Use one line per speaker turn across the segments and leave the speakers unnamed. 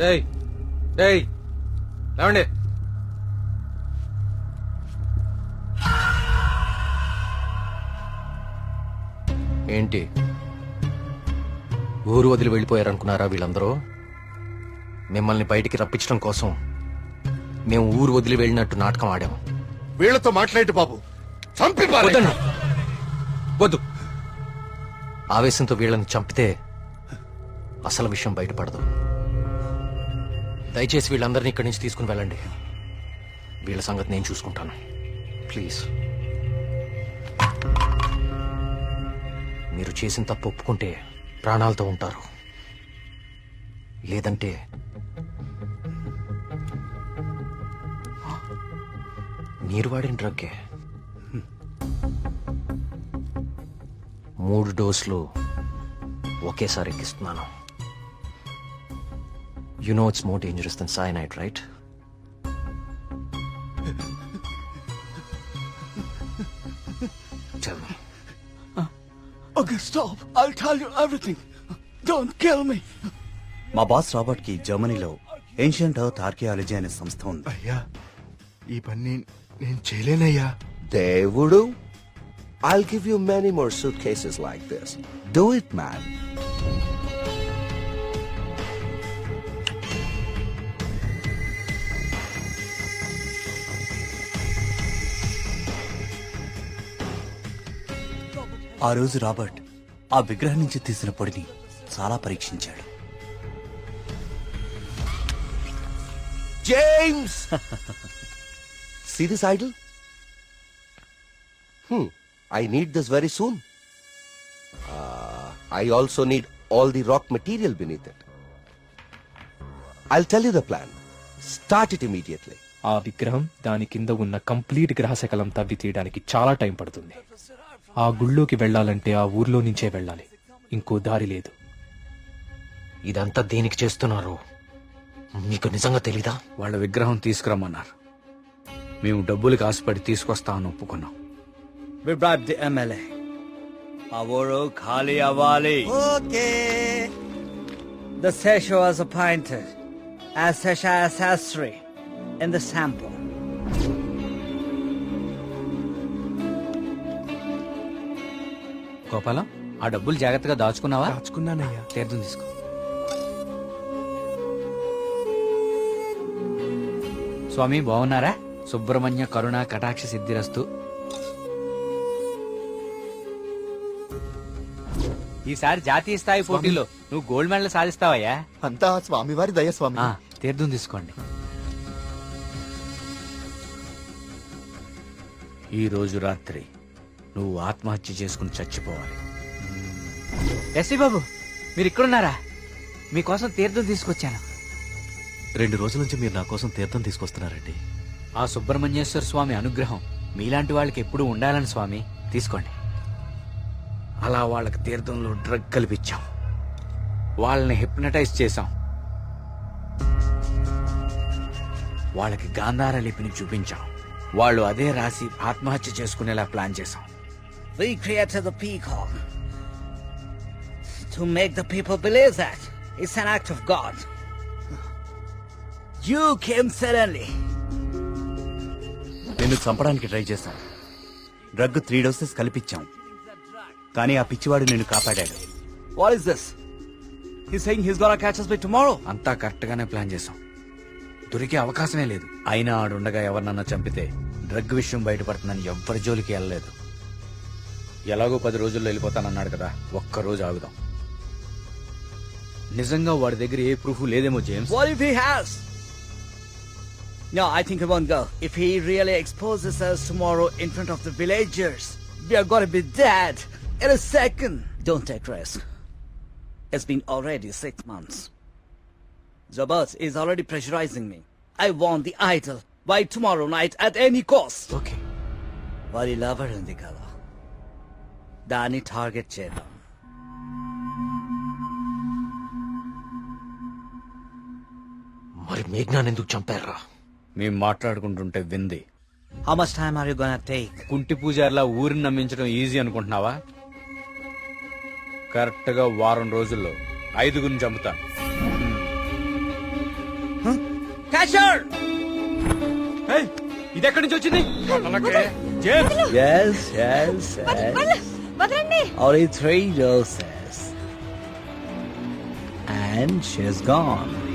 ఏయ్ ఏయ్ లేవండి. ఏంటి? ఊరు వదిలి వెళ్ళిపోయారనుకున్నారా వీళ్ళందరూ? మిమ్మల్ని బయటికి రప్పించడం కోసం మేము ఊరు వదిలి వెళ్ళినట్టు నాటకం ఆడాము
వీళ్ళతో మాట్లాడి బాబు. చంపి
వద్దు. ఆవేశంతో వీళ్ళని చంపితే అసలు విషయం బయటపడదు. దయచేసి వీళ్ళందరినీ ఇక్కడి నుంచి తీసుకుని వెళ్ళండి. వీళ్ళ సంగతి నేను చూసుకుంటాను. ప్లీజ్. మీరు చేసిన తప్పు ఒప్పుకుంటే ప్రాణాలతో ఉంటారు. లేదంటే మీరు వాడిన డ్రగ్గే. మూడు డోసులు ఒకేసారి ఎక్కిస్తున్నాను. You know it's more dangerous than cyanide right Tell me.
Okay, stop. I'll tell you everything. Don't kill me.
మా బాస్ రాబర్ట్కి జర్మనీలో ఏన్షియంట్ ఎర్త్ ఆర్కియాలజీ అనే సంస్థ ఉంది
అయ్యా ఈ పని నేను చేయలేనయ్యా
దేవుడు I'll give you many more suitcases like this. Do it, man.
ఆ రోజు రాబర్ట్ ఆ విగ్రహం నుంచి తీసిన పొడిని చాలా పరీక్షించాడు.
I need this very soon I also need all the rock material beneath it I tell you the plan start it immediately
ఆ విగ్రహం దాని కింద ఉన్న కంప్లీట్ గ్రహశకలం తవ్వి తీయడానికి చాలా టైం పడుతుంది. ఆ గుళ్ళోకి వెళ్ళాలంటే ఆ ఊర్లో నుంచే వెళ్ళాలి. ఇంకో దారి లేదు.
ఇదంతా దేనికి చేస్తున్నారు? మీకు నిజంగా తెలీదా?
వాళ్ళ విగ్రహం తీసుకురమ్మన్నారు. మేము డబ్బులకి ఆశపడి తీసుకొస్తామని ఒప్పుకున్నాం.
We bribed the MLA. ఆ ఊరు ఖాళీ అవ్వాలి
okay The Sesha was appointed as Sesha Sastri in the sample.
Gopalam ఆ డబ్బులు జాగ్రత్తగా దాచుకున్నావా?
దాచుకున్నానయ్యా.
తీర్థం తీసుకో. స్వామి బాగున్నారా? సుబ్రహ్మణ్య కరుణ కటాక్ష సిద్ధిరస్తు. ఈసారి జాతీయ స్థాయి పోటీలో నువ్వు గోల్డ్ మెడల్ సాధిస్తావయ్యా?
అంతా స్వామివారి దయ స్వామి.
ఆ, తీర్థం తీసుకోండి. ఈ రోజు రాత్రి నువ్వు ఆత్మహత్య చేసుకుని చచ్చిపోవాలి. ఎస్సీ బాబు మీరు ఇక్కడున్నారా మీకోసం తీర్థం తీసుకొచ్చాను.
రెండు రోజుల నుంచి మీరు నా కోసం తీర్థం తీసుకొస్తున్నారండి.
ఆ సుబ్రహ్మణ్యేశ్వర స్వామి అనుగ్రహం మీలాంటి వాళ్ళకి ఎప్పుడూ ఉండాలని స్వామి తీసుకోండి. అలా వాళ్ళకి తీర్థంలో డ్రగ్ కల్పించాం. వాళ్ళని హిప్నటైజ్ చేశాం. వాళ్ళకి గాంధార లిపిని చూపించాం. వాళ్ళు అదే రాసి ఆత్మహత్య చేసుకునేలా ప్లాన్ చేశాం.
We created the peacock to make the people believe that it's an act of God. You came suddenly.
నిన్ను చంపడానికి ట్రై చేశాం డ్రగ్ త్రీ డోసెస్ కల్పించాం కానీ ఆ పిచ్చివాడు నిన్ను కాపాడాడు
What is this? He's saying he's gonna catch us by tomorrow.
అంతా correct గానే ప్లాన్ చేశాం దొరికే అవకాశమే లేదు అయినా ఆడుండగా ఎవరినన్నా చంపితే డ్రగ్ విషయం బయటపడుతుందని ఎవ్వరి జోలికి వెళ్ళలేదు ఎలాగో పది రోజుల్లో వెళ్ళిపోతానన్నాడు కదా ఒక్క రోజు ఆగుదాం నిజంగా వాడి దగ్గర ఏ ప్రూఫ్ లేదేమో James
What if he has? No, I think he won't go. If he really exposes us tomorrow in front of the villagers, we are gonna be dead in a second. Don't take risk. It's been already six months. Zabas is already pressurizing me. I want the idol by tomorrow night at any cost.
Okay
వారి lover ఉంది కదా దాన్ని target చేద్దాం.
మరి మేఘ్నాన్ని ఎందుకు చంపారా
మేము మాట్లాడుకుంటుంటే వింది.
How much time are you gonna take
కుంటి పూజారిలా ఊరిని నమ్మించడం ఈజీ అనుకుంటున్నావా? కరెక్ట్గా వారం రోజుల్లో ఐదుగురిని చంపుతాను
Catcher!
ఇది ఎక్కడి నుంచి వచ్చింది?
Yes, yes, yes. Only three doses. And she's gone.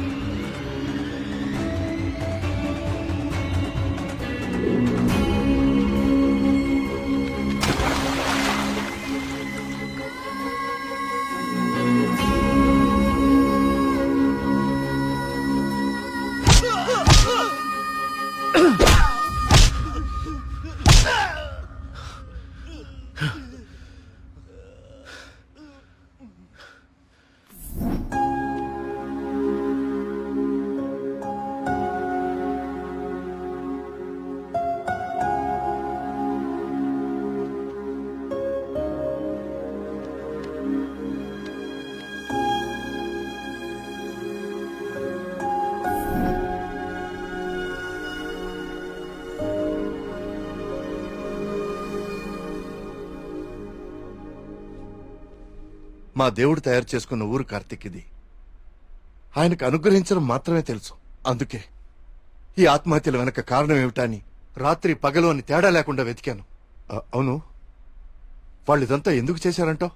మా దేవుడు తయారు చేసుకున్న ఊరు కార్తీక్ ఇది ఆయనకు అనుగ్రహించడం మాత్రమే తెలుసు. అందుకే ఈ ఆత్మహత్యల వెనక కారణం ఏమిటా అని రాత్రి పగలు అని తేడా లేకుండా వెతికాను. అవును. వాళ్ళు ఇదంతా ఎందుకు చేశారంటావు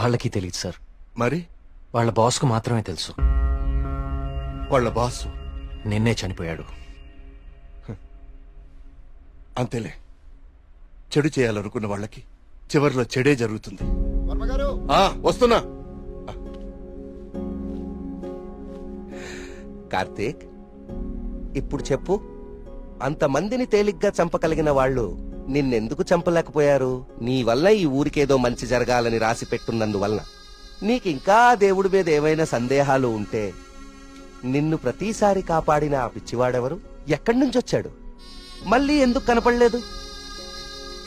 వాళ్ళకి తెలియదు సార్.
మరి?
వాళ్ళ బాస్కు మాత్రమే తెలుసు.
వాళ్ళ బాసు?
నిన్నే చనిపోయాడు.
అంతేలే. చెడు చేయాలనుకున్న వాళ్ళకి చివరిలో చెడే జరుగుతుంది. వస్తున్నా.
కార్తీక్ ఇప్పుడు చెప్పు. అంతమందిని తేలిగ్గా చంపగలిగిన వాళ్ళు నిన్నెందుకు చంపలేకపోయారు? నీ వల్ల ఈ ఊరికేదో మంచి జరగాలని రాసి పెట్టున్నందువలన. నీకింకా దేవుడి మీద ఏమైనా సందేహాలు ఉంటే నిన్ను ప్రతిసారి కాపాడిన ఆ పిచ్చివాడెవరు? ఎక్కడి నుంచి వచ్చాడు మళ్ళీ ఎందుకు కనపడలేదు?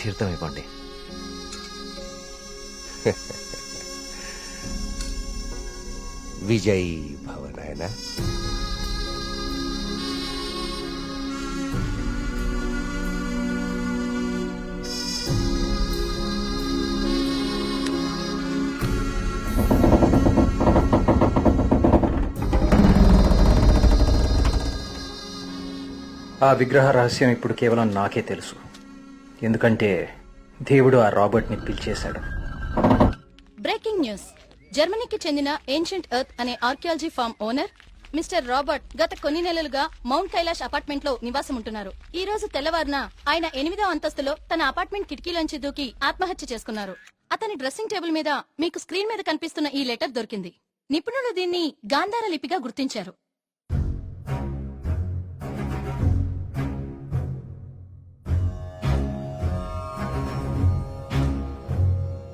తీర్థం ఇవ్వండి
విజయ్ భవనాయన
ఆ విగ్రహ రహస్యం ఇప్పుడు కేవలం నాకే తెలుసు. ఎందుకంటే దేవుడు ఆ రాబర్ట్ని పిలిచేశాడు.
Breaking news. జర్మనీకి చెందిన ఏన్షియంట్ ఎర్త్ అనే archaeology firm owner mister Robert గత కొన్ని నెలలుగా మౌంట్ కైలాష్ అపార్ట్మెంట్లో నివాసం ఉంటున్నారు ఈ రోజు తెల్లవారున ఆయన ఎనిమిదో అంతస్తులో తన అపార్ట్మెంట్ కిటికీలోంచి దూకి ఆత్మహత్య చేసుకున్నారు. అతని డ్రెస్సింగ్ టేబుల్ మీద మీకు స్క్రీన్ మీద కనిపిస్తున్న ఈ లెటర్ దొరికింది. నిపుణులు దీన్ని గాంధార లిపిగా గుర్తించారు.